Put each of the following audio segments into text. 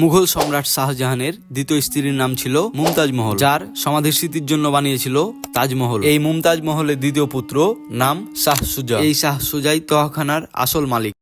মুঘল সম্রাট শাহজাহানের দ্বিতীয় স্ত্রীর নাম ছিল মুমতাজ মহল, যার সমাধির স্মৃতির জন্য বানিয়েছিল তাজমহল। এই মুমতাজ মহলের দ্বিতীয় পুত্র নাম শাহ সুজা এই শাহ সুজাই তহখানার আসল মালিক।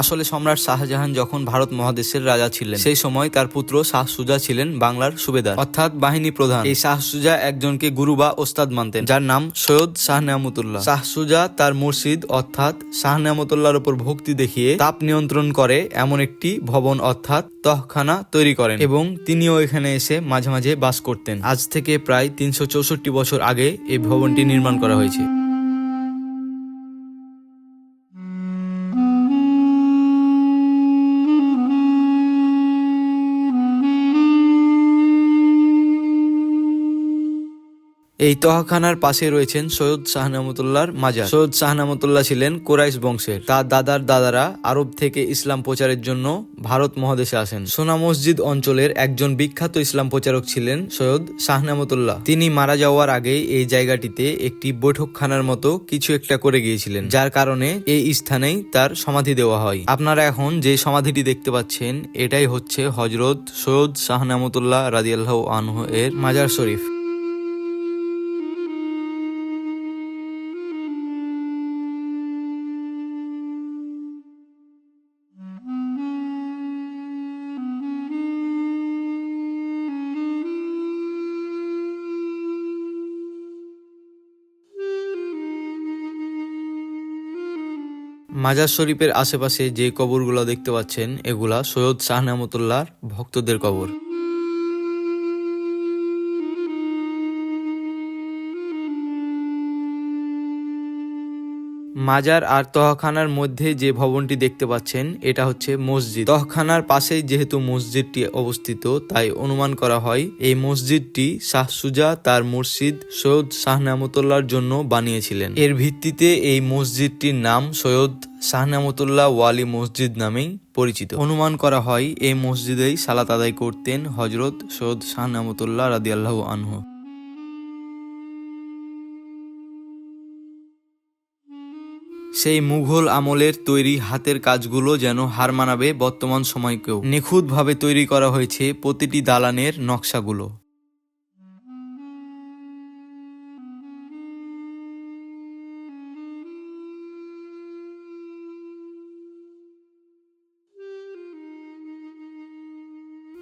আসলে সম্রাট শাহজাহান যখন ভারত মহাদেশের রাজা ছিলেন, সেই সময় তার পুত্র শাহ সুজা ছিলেন বাংলার সুবেদার। অর্থাৎ বাহিনী প্রধান। এই শাহ সুজা একজনকে গুরু বা ওস্তাদ মানতেন, যার নাম সৈয়দ শাহ নিয়ামতুল্লাহ। শাহ সুজা তার মুর্শিদ, অর্থাৎ শাহ নিয়ামতুল্লাহর উপর ভক্তি দেখিয়ে তাপ নিয়ন্ত্রণ করে এমন একটি ভবন, অর্থাৎ তহখানা তৈরি করেন এবং তিনিও এখানে এসে মাঝে মাঝে বাস করতেন। আজ থেকে প্রায় তিনশো চৌষট্টি বছর আগে এই ভবনটি নির্মাণ করা হয়েছে। এই তহখানার পাশে রয়েছেন সৈয়দ শাহনামতুল্লাহর মাজার। সৈয়দ শাহনামতুল্লাহ ছিলেন কোরাইশ বংশের। তার দাদার দাদারা আরব থেকে ইসলাম প্রচারের জন্য ভারত মহাদেশে আসেন। সোনা মসজিদ অঞ্চলের একজন বিখ্যাত ইসলাম প্রচারক ছিলেন সৈয়দ শাহনামতুল্লাহ। তিনি মারা যাওয়ার আগে এই জায়গাটিতে একটি বৈঠকখানার মতো কিছু একটা করে গিয়েছিলেন, যার কারণে এই স্থানেই তার সমাধি দেওয়া হয়। আপনারা এখন যে সমাধিটি দেখতে পাচ্ছেন, এটাই হচ্ছে হজরত সৈয়দ শাহনামতুল্লাহ রাদিয়াল্লাহু আনহু এর মাজার শরীফ। মাজার শরীফের আশেপাশে যে কবরগুলো দেখতে পাচ্ছেন, এগুলা সৈয়দ শাহনামতুল্লাহর ভক্তদের কবর। মাজার আর তহখানার মধ্যে যে ভবনটি দেখতে পাচ্ছেন, এটা হচ্ছে মসজিদ। তহখানার পাশেই যেহেতু মসজিদটি অবস্থিত, তাই অনুমান করা হয় এই মসজিদটি শাহ সুজা তার মুর্শিদ সৈয়দ শাহনামতুল্লাহর জন্য বানিয়েছিলেন। এর ভিত্তিতে এই মসজিদটির নাম সৈয়দ শাহনামতুল্লাহ ওয়ালি মসজিদ নামেই পরিচিত। অনুমান করা হয়, এই মসজিদেই সালাত আদায় করতেন হজরত সৈয়দ শাহনামতুল্লাহ রাদিয়াল্লাহু আনহু। সেই মুঘল আমলের তৈরি হাতের কাজগুলো যেন হার মানাবে বর্তমান সময়কেও। নিখুঁতভাবে তৈরি করা হয়েছে প্রতিটি দালানের নকশাগুলো।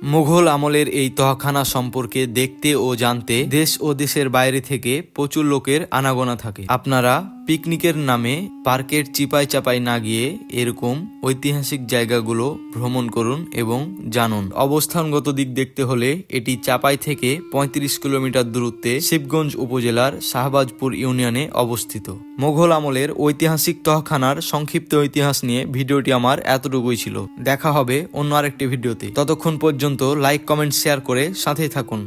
মুঘল আমলের এই তহখানা সম্পর্কে দেখতে ও জানতে দেশ ও দেশের বাইরে থেকে প্রচুর লোকের আনাগোনা থাকে। আপনারা পিকনিকের নামে পার্কের চিপাই চাপাই না গিয়ে এরকম ঐতিহাসিক জায়গাগুলো ভ্রমণ করুন এবং জানুন। অবস্থানগত দিক দেখতে হলে এটি চাপাই থেকে ৩৫ কিলোমিটার দূরত্বে শিবগঞ্জ উপজেলার শাহবাজপুর ইউনিয়নে অবস্থিত। মোঘল আমলের ঐতিহাসিক তহখানার সংক্ষিপ্ত ইতিহাস নিয়ে ভিডিওটি আমার এতটুকুই ছিল। দেখা হবে অন্য আরেকটি ভিডিওতে। ততক্ষণ পর্যন্ত লাইক কমেন্ট শেয়ার করে সাথেই থাকুন।